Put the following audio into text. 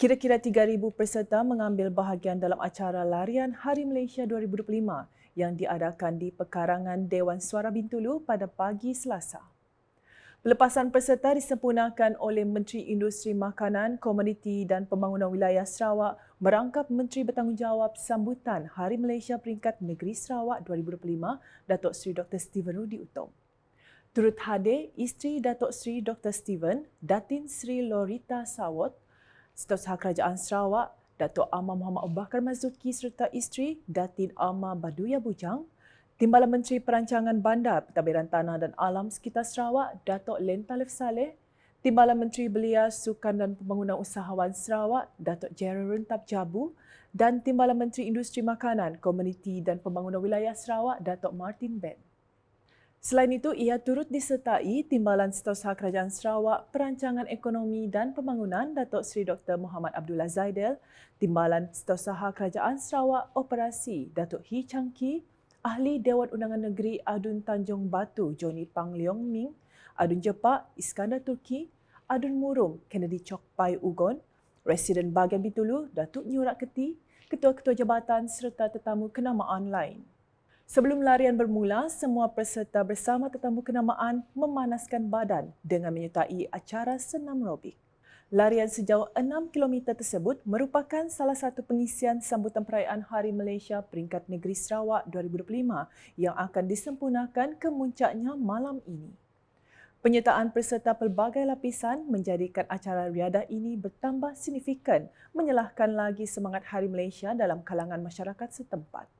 Kira-kira 3,000 peserta mengambil bahagian dalam acara larian Hari Malaysia 2025 yang diadakan di pekarangan Dewan Suara Bintulu pada pagi Selasa. Pelepasan peserta disempurnakan oleh Menteri Industri Makanan, Komuniti dan Pembangunan Wilayah Sarawak merangkap Menteri Bertanggungjawab Sambutan Hari Malaysia Peringkat Negeri Sarawak 2025, Datuk Seri Dr. Steven Rudi Utom. Turut hadir isteri Datuk Seri Dr. Steven, Datin Sri Lorita Sawot, Setiausaha Kerajaan Sarawak, Datuk Amar Muhammad Abu Bakar Mazuki serta isteri Datin Amar Baduya Bujang, Timbalan Menteri Perancangan Bandar, Pentadbiran Tanah dan Alam Sekitar Sarawak, Datuk Len Talif Saleh, Timbalan Menteri Belia, Sukan dan Pembangunan Usahawan Sarawak, Datuk Gerald Rentap Jabu dan Timbalan Menteri Industri Makanan, Komuniti dan Pembangunan Wilayah Sarawak, Datuk Martin Ben. Selain itu, ia turut disertai Timbalan Setiausaha Kerajaan Sarawak, Perancangan Ekonomi dan Pembangunan Datuk Seri Dr. Muhammad Abdullah Zaidel, Timbalan Setiausaha Kerajaan Sarawak Operasi Datuk Hee Chang Ki, Ahli Dewan Undangan Negeri Adun Tanjung Batu Joni Pang Leong Ming, Adun Jepak Iskandar Turki, Adun Murum Kennedy Chok Pai Ugon, Residen Bahagian Bitulu Datuk Nyurak Keti, Ketua-Ketua Jabatan serta tetamu kenamaan lain. Sebelum larian bermula, semua peserta bersama tetamu kenamaan memanaskan badan dengan menyertai acara senam robik. Larian sejauh 6 km tersebut merupakan salah satu pengisian sambutan perayaan Hari Malaysia Peringkat Negeri Sarawak 2025 yang akan disempurnakan kemuncaknya malam ini. Penyertaan peserta pelbagai lapisan menjadikan acara riadah ini bertambah signifikan menyalahkan lagi semangat Hari Malaysia dalam kalangan masyarakat setempat.